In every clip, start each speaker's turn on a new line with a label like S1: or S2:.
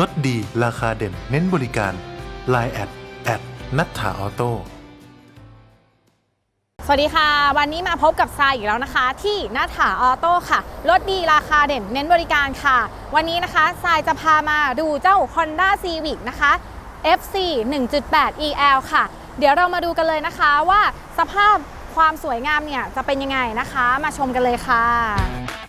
S1: ลดดีราคาเด่น เน้นบริการ Line แอดแอดนัทธาออโต้
S2: สวัสดีค่ะ วันนี้มาพบกับทรายอีกแล้วนะคะ ที่หน้าถาออโต้ค่ะรถดีราคาเด่นเน้นบริการค่ะ วันนี้นะคะทรายจะพามาดูเจ้า Honda Civic นะคะ FC 1.8 EL ค่ะ เดี๋ยวเรามาดูกันเลยนะคะว่าสภาพความสวยงามเนี่ยจะเป็นยังไงนะคะ มาชมกันเลยค่ะ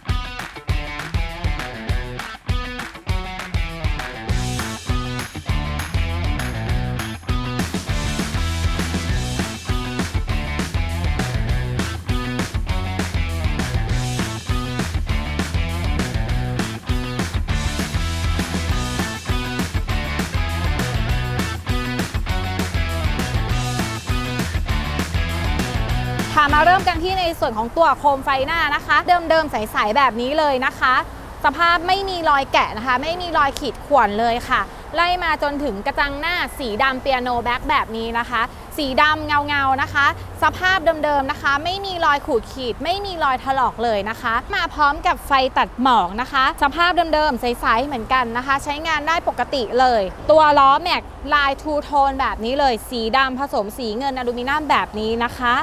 S2: มาเริ่มกันที่ในส่วนของตัวโคมไฟหน้านะคะ เดิมๆใสๆแบบนี้เลยนะคะ สภาพไม่มีรอยแกะนะคะ ไม่มีรอยขีดข่วนเลยค่ะ ไล่มาจนถึงกระจังหน้าสีดำเปียโนแบ็กแบบนี้นะคะ สีดำเงาๆนะคะ สภาพเดิมๆนะคะ ไม่มีรอยขูดขีด ไม่มีรอยถลอกเลยนะคะ มาพร้อมกับไฟตัดหมอกนะคะ สภาพเดิมๆใสๆเหมือนกันนะคะ ใช้งานได้ปกติเลย ตัวล้อแม็กลายทูโทนแบบนี้เลย สีดำผสมสีเงินอลูมิเนียมแบบนี้นะคะ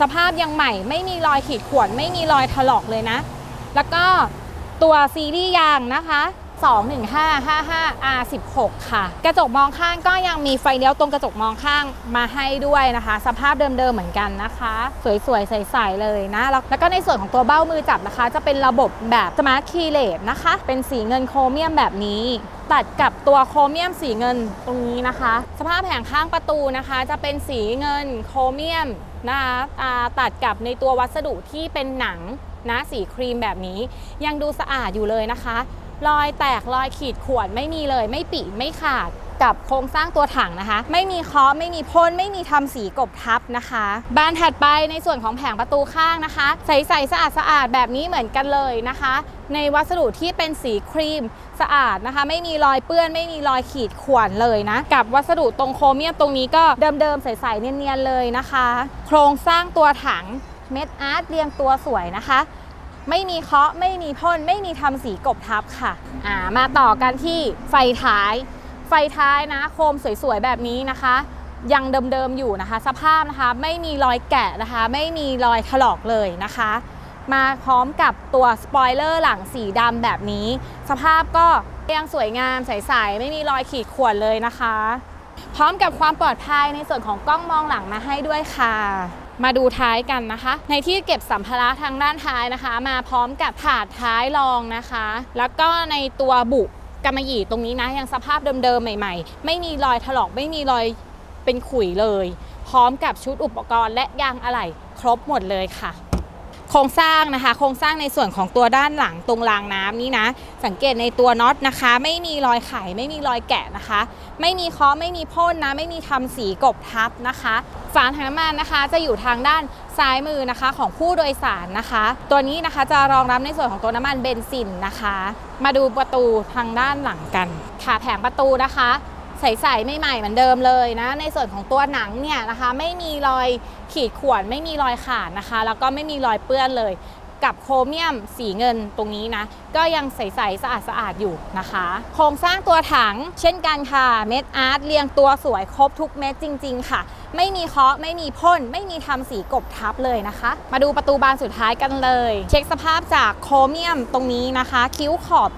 S2: สภาพยังใหม่ไม่มีรอยขีดข่วนไม่มีรอยถลอกเลยนะ แล้วก็ตัวซีรีส์ยางนะคะ 21555 R16 ค่ะ กระจกมองข้างก็ยังมีไฟเลี้ยวตรงกระจกมองข้างมาให้ด้วยนะคะ สภาพเดิมๆเหมือนกันนะคะ สวยๆ ใสๆ เลยนะ แล้วก็ในส่วนของตัวเบ้ามือจับนะคะ จะเป็นระบบแบบสมาร์ทคีเลสนะคะ เป็นสีเงินโครเมียมแบบนี้ ตัดกับตัวโครเมียมสีเงินตรงนี้นะคะ สภาพแผงข้างประตูนะคะ จะเป็นสีเงินโครเมียมนะคะตัดกับในตัววัสดุที่เป็นหนังนะสีครีมแบบนี้ ยังดูสะอาดอยู่เลยนะคะ รอยแตกรอยขีดข่วนไม่มีเลย ไม่ปิไม่ขาด กับโครงสร้างตัวถังนะคะ ไม่มีเคาะไม่มีพ่นไม่มีทำสีกบทับนะคะ บานถัดไปในส่วนของแผงประตูข้างนะคะ ใสๆสะอาดสะอาดแบบนี้เหมือนกันเลยนะคะ ในวัสดุที่เป็นสีครีมสะอาดนะคะ ไม่มีรอยเปื้อนไม่มีรอยขีดข่วนเลยนะ กับวัสดุตรงโครเมียมตรงนี้ก็เดิมๆใสๆเนียนๆเลยนะคะ โครงสร้างตัวถังเม็ดอาร์ตเรียงตัวสวยนะคะไม่มีเคาะไม่มีพ่นไม่มีทำสีกบทับค่ะ อ่ามาต่อกันที่ไฟท้าย ไฟท้ายนะ โคมสวยๆแบบนี้นะคะ ยังเดิมๆอยู่นะคะ สภาพนะคะไม่มีรอยแกะนะคะ ไม่มีรอยถลอกเลยนะคะ มาพร้อมกับตัวสปอยเลอร์หลังสีดำแบบนี้ สภาพก็ยังสวยงามใสๆไม่มีรอยขีดข่วนเลยนะคะ พร้อมกับความปลอดภัยในส่วนของกล้องมองหลังมาให้ด้วยค่ะ มาดูท้ายกันนะคะ ในที่เก็บสัมภาระทางด้านท้ายนะคะ มาพร้อมกับถาดท้ายรองนะคะ แล้วก็ในตัวบุ กำมะหยี่ตรงนี้นะยังสภาพเดิมๆใหม่ ๆ ไม่มีรอยถลอกไม่มีรอยเป็นขุยเลย พร้อมกับชุดอุปกรณ์และยางอะไหล่ครบหมดเลยค่ะ โครงสร้างนะคะ โครงสร้างในส่วนของตัวด้านหลังตรงรางน้ำนี้นะ สังเกตในตัวน็อตนะคะ ไม่มีรอยไขไม่มีรอยแกะนะคะ ไม่มีคาะไม่มีพ่นนะ ไม่มีทำสีกบทับนะคะ ฝาถังน้ำมันนะคะ จะอยู่ทางด้าน ซ้ายมือนะคะของผู้โดยสารนะคะ ตัวนี้นะคะจะรองรับในส่วนของตัวน้ำมันเบนซินนะคะ มาดูประตูทางด้านหลังกันค่ะแผงประตูนะคะใสๆไม่ใหม่เหมือนเดิมเลยนะ ในส่วนของตัวหนังเนี่ยนะคะ ไม่มีรอยขีดข่วนไม่มีรอยขาดนะคะ แล้วก็ไม่มีรอยเปื้อนเลย กับโครเมียมสีเงินตรงนี้นะ ก็ยังใสๆสะอาดสะอาดๆอยู่นะคะ โครงสร้างตัวถังเช่นกันค่ะเม็ดอาร์ตเรียงตัวสวยครบทุกเม็ดจริง ๆ ค่ะ ไม่มีเคาะไม่มีพ่น ไม่มีทำสีกบทับเลยนะคะ มาดูประตูบานสุดท้ายกันเลย เช็คสภาพจากโครเมียมตรงนี้นะคะ คิ้วขอบ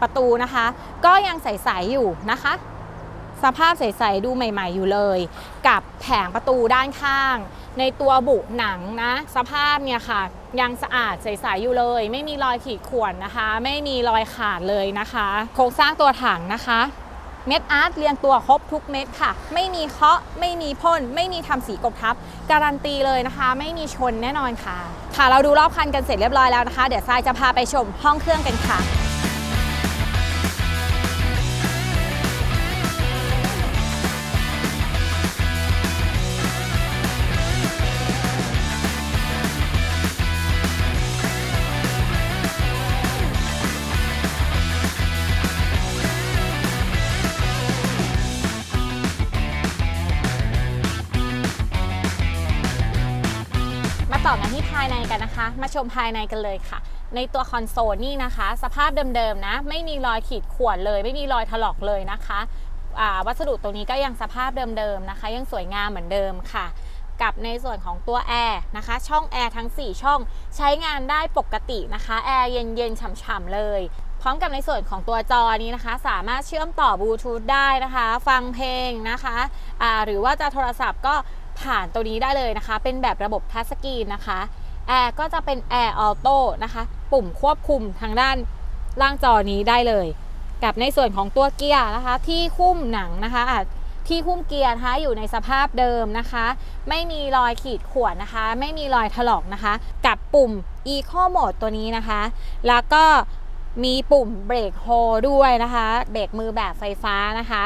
S2: ประตูนะคะ ก็ยังใสๆอยู่นะคะ สภาพใสๆดูใหม่ ๆ อยู่เลย กับแผงประตูด้านข้าง ในตัวบุหนังนะ สภาพเนี่ยค่ะ ยังสะอาดใสๆอยู่เลย ไม่มีรอยขีดข่วนนะคะ ไม่มีรอยขาดเลยนะคะ โครงสร้างตัวถังนะคะเม็ดอาร์ตเรียงตัวครบทุกเม็ดค่ะ ไม่มีเคาะไม่มีพ่น ไม่มีทำสีกบทับ การันตีเลยนะคะ ไม่มีชนแน่นอนค่ะ ค่ะเราดูรอบคันกันเสร็จเรียบร้อยแล้วนะคะ เดี๋ยวทรายจะพาไปชมห้องเครื่องกันค่ะายในกันนะคะ มาชมภายในกันเลยค่ะ ในตัวคอนโซลนี่นะคะ สภาพเดิมๆนะ ไม่มีรอยขีดข่วนเลย ไม่มีรอยถลอกเลยนะคะวัสดุตรงนี้ก็ยังสภาพเดิมๆนะคะ ยังสวยงามเหมือนเดิมค่ะกับในส่วนของตัวแอร์นะคะ ช่องแอร์ทั้ง 4 ช่องใช้งานได้ปกตินะคะแอร์เย็นๆฉ่ำๆเลย พร้อมกับในส่วนของตัวจอนี้นะคะ สามารถเชื่อมต่อบลูทูธได้นะคะ ฟังเพลงนะคะหรือว่าจะโทรศัพท์ก็ผ่านตัวนี้ได้เลยนะคะ เป็นแบบระบบทัชสกรีนนะคะ แอร์ก็จะเป็นแอร์ออโต้นะคะ ปุ่มควบคุมทางด้านล่างจอนี้ได้เลย กับในส่วนของตัวเกียร์นะคะ ที่คุ้มหนังนะคะอะที่คุ้มเกียร์นะคะอยู่ในสภาพเดิมนะคะ ไม่มีรอยขีดข่วนนะคะ ไม่มีรอยถลอกนะคะ กับปุ่ม Eco Mode ตัวนี้นะคะ แล้วก็มีปุ่มเบรกโฮด้วยนะคะ เบรกมือแบบไฟฟ้านะคะ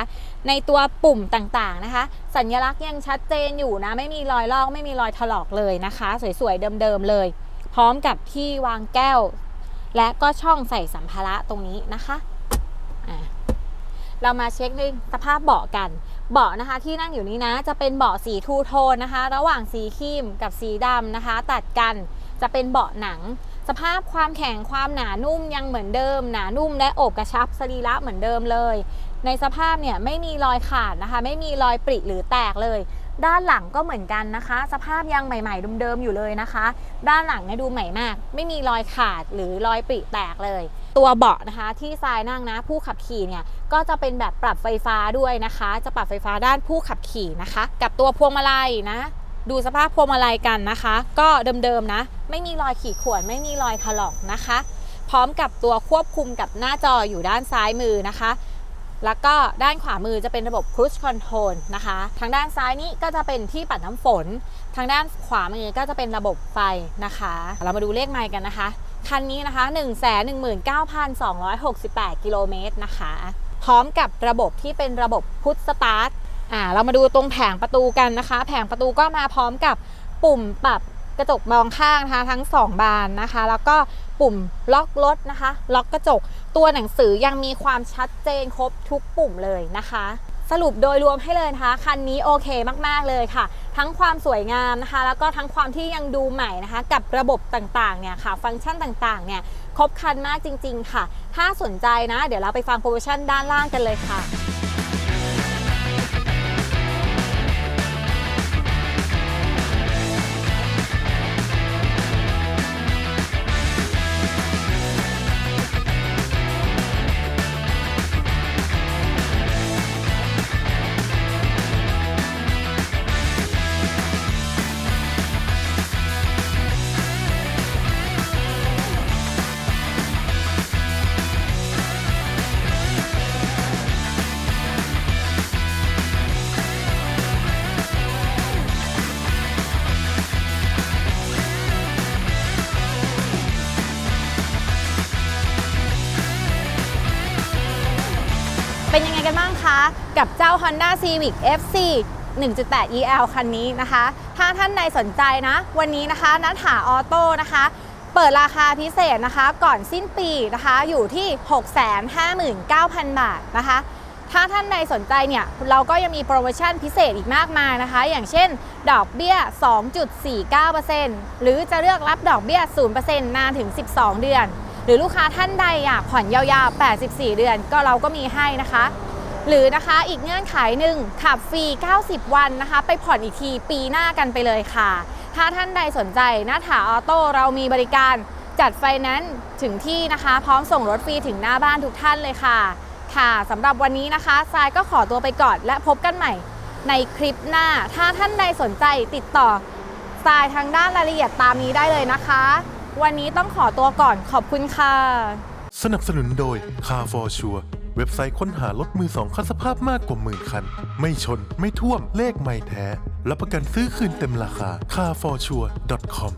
S2: ในตัวปุ่มต่างๆนะคะ สัญลักษณ์ยังชัดเจนอยู่นะ ไม่มีรอยลอกไม่มีรอยถลอกเลยนะคะ สวยๆเดิมๆเลย พร้อมกับที่วางแก้ว และก็ช่องใส่สัมภาระตรงนี้นะคะอะเรามาเช็คในสภาพเบาะกัน เบาะนะคะที่นั่งอยู่นี้นะ จะเป็นเบาะสีทูโทนนะคะ ระหว่างสีครีมกับสีดำนะคะ ตัดกันจะเป็นเบาะหนัง สภาพความแข็งความหนานุ่มยังเหมือนเดิม หนานุ่มและโอบกระชับสรีระเหมือนเดิมเลย ในสภาพเนี่ยไม่มีรอยขาดนะคะ ไม่มีรอยปริหรือแตกเลย ด้านหลังก็เหมือนกันนะคะ สภาพยังใหม่ๆเดิมๆอยู่เลยนะคะ ด้านหลังเนี่ยดูใหม่มาก ไม่มีรอยขาดหรือรอยปริแตกเลย ตัวเบาะนะคะ ที่ทรายนั่งนะ ผู้ขับขี่เนี่ยก็จะเป็นแบบปรับไฟฟ้าด้วยนะคะ จะปรับไฟฟ้าด้านผู้ขับขี่นะคะ กับตัวพวงมาลัยนะ ดูสภาพพวงมาลัยกันนะคะ ก็เดิมๆนะ ไม่มีรอยขีดข่วนไม่มีรอยถลอกนะคะ พร้อมกับตัวควบคุมกับหน้าจออยู่ด้านซ้ายมือนะคะ แล้วก็ด้านขวามือจะเป็นระบบ Cruise Control นะคะ ทางด้านซ้ายนี้ก็จะเป็นที่ปัดน้ำฝน ทางด้านขวามือก็จะเป็นระบบไฟนะคะ เรามาดูเลขไมล์กันนะคะ คันนี้นะคะ 119,268 กิโลเมตรนะคะ พร้อมกับระบบที่เป็นระบบพุทสตาร์ท อ่าเรามาดูตรงแผงประตูกันนะคะ แผงประตูก็มาพร้อมกับปุ่มปรับกระจกมองข้างนะคะทั้ง 2 บานนะคะ แล้วก็ปุ่มล็อกรถนะคะ ล็อกกระจก ตัวหนังสือยังมีความชัดเจนครบทุกปุ่มเลยนะคะ สรุปโดยรวมให้เลยนะคะ คันนี้โอเคมากๆเลยค่ะ ทั้งความสวยงามนะคะ แล้วก็ทั้งความที่ยังดูใหม่นะคะ กับระบบต่างๆเนี่ยค่ะ ฟังก์ชันต่างๆเนี่ยครบครันมากจริง ๆ ค่ะ ถ้าสนใจนะ เดี๋ยวเราไปฟังโปรโมชั่นด้านล่างกันเลยค่ะ เป็นยังไงกันบ้างคะ กับเจ้า Honda Civic FC 1.8 EL คันนี้นะคะ ถ้าท่านใดสนใจนะ วันนี้นะคะนัทหาออโต้นะคะ เปิดราคาพิเศษนะคะ ก่อนสิ้นปีนะคะ อยู่ที่ 659,000 บาทนะคะ ถ้าท่านใดสนใจเนี่ย เราก็ยังมีโปรโมชั่นพิเศษอีกมากมายนะคะ อย่างเช่น ดอกเบี้ย 2.49%หรือจะเลือกรับดอกเบี้ย 0%นานถึง 12 เดือน รือลูกค้าท่านใดอยากผ่อนยาวๆ 84 เดือนก็เราก็มีให้นะคะ หรือนะคะอีกเงื่อนไขหนึ่งขับฟรี 90 วันนะคะ ไปผ่อนอีกทีปีหน้ากันไปเลยค่ะ ถ้าท่านใดสนใจนาถาออโต้เรามีบริการจัดไฟแนนซ์ถึงที่นะคะ พร้อมส่งรถฟรีถึงหน้าบ้านทุกท่านเลยค่ะ ค่ะสำหรับวันนี้นะคะทรายก็ขอตัวไปก่อนและพบกันใหม่ในคลิปหน้า ถ้าท่านใดสนใจติดต่อทรายทางด้านรายละเอียดตามนี้ได้เลยนะคะ วันนี้ต้องขอตัวก่อนขอบคุณค่ะ
S1: สนับสนุนโดย Car for Sure เว็บไซต์ค้นหารถมือสองคันสภาพมากกว่าหมื่นคัน ไม่ชนไม่ท่วมเลขไม่แท้ รับประกันซื้อคืนเต็มราคา carforsure.com